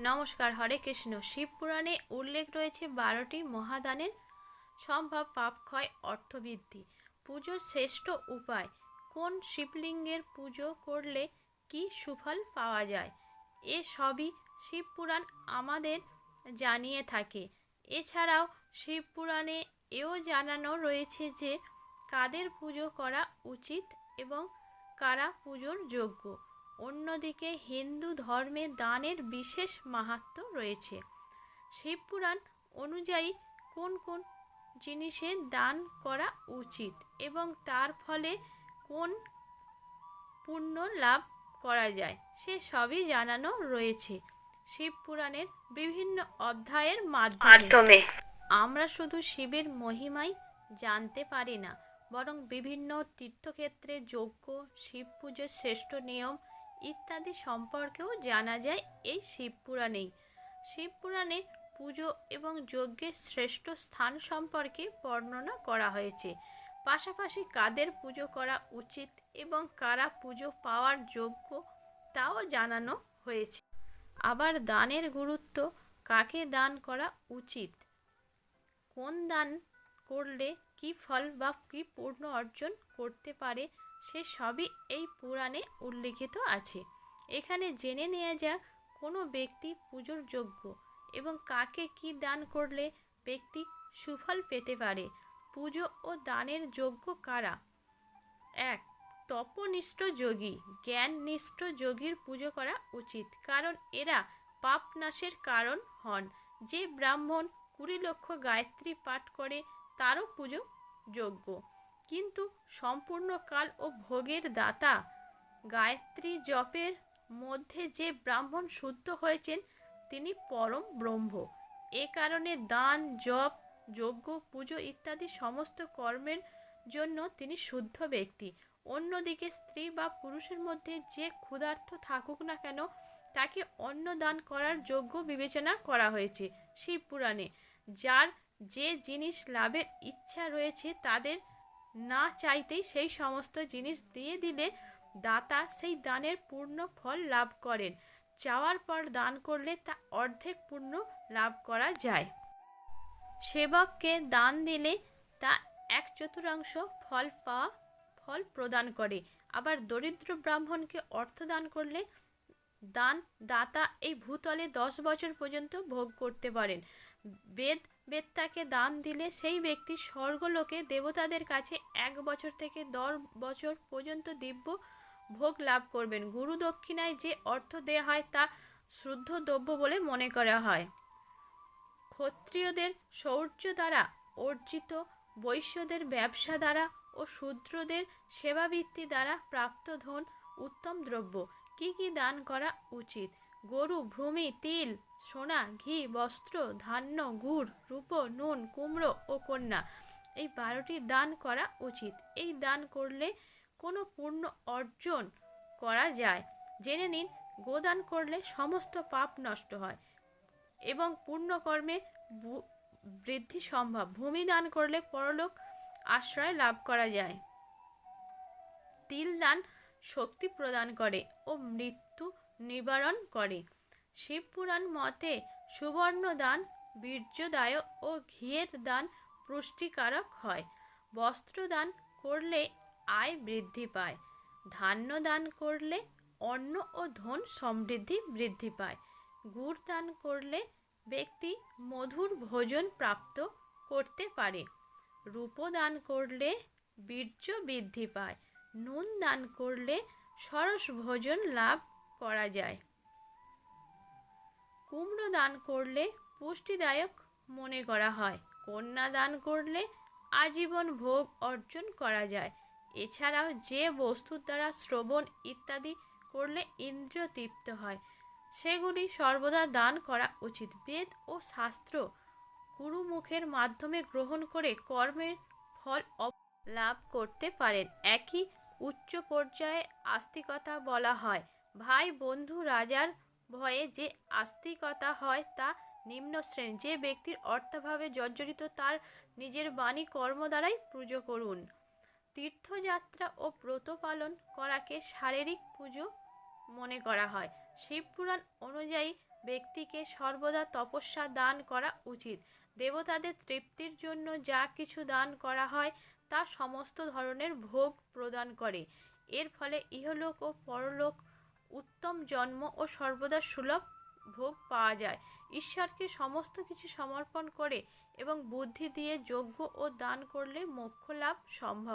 নমস্কার, হরে কৃষ্ণ। শিব পুরাণে উল্লেখ রয়েছে বারোটি মহাদানের সম্ভব পাপক্ষয় অর্থবৃদ্ধি। পুজোর শ্রেষ্ঠ উপায়, কোন শিবলিঙ্গের পুজো করলে কি সুফল পাওয়া যায়? এ সবই শিব পুরাণ আমাদের জানিয়ে থাকে। এছাড়াও শিব পুরাণে এও জানানো রয়েছে যে, কাদের পুজো করা উচিত এবং কারা পুজোর যোগ্য। অন্যদিকে হিন্দু ধর্মে দানের বিশেষ মাহাত্ম্য রয়েছে। শিবপুরাণ অনুযায়ী কোন কোন জিনিসে দান করা উচিত এবং তার ফলে কোন পুণ্য লাভ করা যায় সে সবই জানানো রয়েছে শিবপুরাণের বিভিন্ন অধ্যায়ের মাধ্যমে। মাধ্যমে। আমরা শুধু শিবের মহিমাই জানতে পারি না বরং বিভিন্ন তীর্থক্ষেত্রে যজ্ঞ শিব পুজোর শ্রেষ্ঠ নিয়ম ইত্যাদি সম্পর্কেও জানা যায় এই শিব পুরাণেই। শিব পুরাণে পুজো এবং যজ্ঞের শ্রেষ্ঠ স্থান সম্পর্কে বর্ণনা করা হয়েছে। পাশাপাশি কাদের পুজো করা উচিত এবং কারা পুজো পাওয়ার যোগ্য তাও জানানো হয়েছে। আবার দানের গুরুত্ব কাকে দান করা উচিত? কোন দান করলে কি ফল বা কি পূর্ণ অর্জন করতে পারে সে সবই এই পুরাণে উল্লিখিত আছে। এখানে জেনে নেওয়া যাক কোনো ব্যক্তি পুজোর যোগ্য এবং কাকে কি দান করলে ব্যক্তি সুফল পেতে পারে। পুজো ও দানের যোগ্য কারা? এক, তপনিষ্ঠ যোগী। জ্ঞাননিষ্ঠ যোগীর পুজো করা উচিত, কারণ এরা পাপ নাশের কারণ হন। যে ব্রাহ্মণ কুড়ি লক্ষ গায়ত্রী পাঠ করে, তারও পুজো যোগ্য। কিন্তু সম্পূর্ণ কাল ও ভোগের দাতা গায়ত্রী জপের মধ্যে যে ব্রাহ্মণ শুদ্ধ হয়েছেন, তিনি পরম ব্রহ্ম। এ কারণে দান, জপ, যজ্ঞ, পুজো ইত্যাদি সমস্ত কর্মের জন্য তিনি শুদ্ধ ব্যক্তি। অন্যদিকে স্ত্রী বা পুরুষের মধ্যে যে ক্ষুধার্থ থাকুক না কেন, তাকে অন্ন দান করার যোগ্য বিবেচনা করা হয়েছে শিব পুরাণে যার যে জিনিস লাভের ইচ্ছা রয়েছে, তাদের না চাইতেই সেই সমস্ত জিনিস দিয়ে দিলে দাতা সেই দানের পূর্ণ ফল লাভ করেন। চাওয়ার পর দান করলে তা অর্ধেক পূর্ণ লাভ করা যায়। সেবককে দান দিলে তা এক চতুর্থাংশ ফল পাওয়া, ফল প্রদান করে। আবার দরিদ্র ব্রাহ্মণকে অর্থ দান করলে দান দাতা এই ভূতলে দশ বছর পর্যন্ত ভোগ করতে পারেন। বেদ বেত্তাকে দান দিলে সেই ব্যক্তি স্বর্গলোকে দেবতাদের কাছে এক বছর থেকে দশ বছর পর্যন্ত দিব্য ভোগ লাভ করবেন। গুরু দক্ষিণায় যে অর্থ দেয়া হয় তা শুদ্ধ দ্রব্য বলে মনে করা হয়। ক্ষত্রিয়দের শৌর্য দ্বারা অর্জিত, বৈশ্যদের ব্যবসা দ্বারা ও শূদ্রদের সেবাবৃত্তি দ্বারা প্রাপ্ত ধন উত্তম দ্রব্য। কি কি দান করা উচিত? গরু, ভূমি, তিল, সোনা, ঘি, বস্ত্র, ধান্য, গুড়, রূপ, নুন, কুমড়ো ও কন্যা। এই বারোটি দান করা উচিত। এই দান করলে কোনো পূর্ণ অর্জন করা যায়। জেনে নিন, গোদান করলে সমস্ত পাপ নষ্ট হয় এবং পূর্ণকর্মে বৃদ্ধি সম্ভব। ভূমি দান করলে পরলোক আশ্রয় লাভ করা যায়। তিল দান শক্তি প্রদান করে ও মৃত্যু নিবারণ করে। শিবপুরাণ মতে সুবর্ণ দান বীর্যদায়ক ও ঘিয়ের দান পুষ্টিকারক হয়। বস্ত্রদান করলে আয় বৃদ্ধি পায়। ধান্য দান করলে অন্ন ও ধন সমৃদ্ধি বৃদ্ধি পায়। গুড় দান করলে ব্যক্তি মধুর ভোজন প্রাপ্ত করতে পারে। রূপ দান করলে বীর্য বৃদ্ধি পায়। নুন দান করলে সরস ভোজন লাভ করা যায়। কুমড়ো দান করলে পুষ্টিদায়ক মনে করা হয়। কন্যা দান করলে আজীবন ভোগ অর্জন করা যায়। এছাড়াও যে বস্তুর দ্বারা শ্রবণ ইত্যাদি করলে ইন্দ্রিয় তৃপ্ত হয়, সেগুলি সর্বদা দান করা উচিত। বেদ ও শাস্ত্র গুরুমুখের মাধ্যমে গ্রহণ করে কর্মের ফল লাভ করতে পারেন। একই উচ্চ পর্যায়ে আস্তিকতা বলা হয়। ভাই বন্ধু রাজার ভয়ে যে আস্তিকতা হয় তা নিম্ন শ্রেণি যে ব্যক্তির অর্থাভাবে জর্জরিত তার নিজের বাণী কর্ম দ্বারাই পুজো করুন। তীর্থযাত্রা ও ব্রত পালন করাকে শারীরিক পুজো মনে করা হয়। শিবপুরাণ অনুযায়ী ব্যক্তিকে সর্বদা তপস্যা দান করা উচিত। দেবতাদের তৃপ্তির জন্য যা কিছু দান করা হয় তা সমস্ত ধরনের ভোগ প্রদান করে। এর ফলে ইহলোক ও পরলোক উত্তম জন্ম ও সর্বদা সুলভ ভোগ পাওয়া যায়। ঈশ্বরকে সমস্ত কিছু সমর্পণ করে এবং বুদ্ধি দিয়ে যজ্ঞ ও দান করলে মোক্ষ লাভ সম্ভব।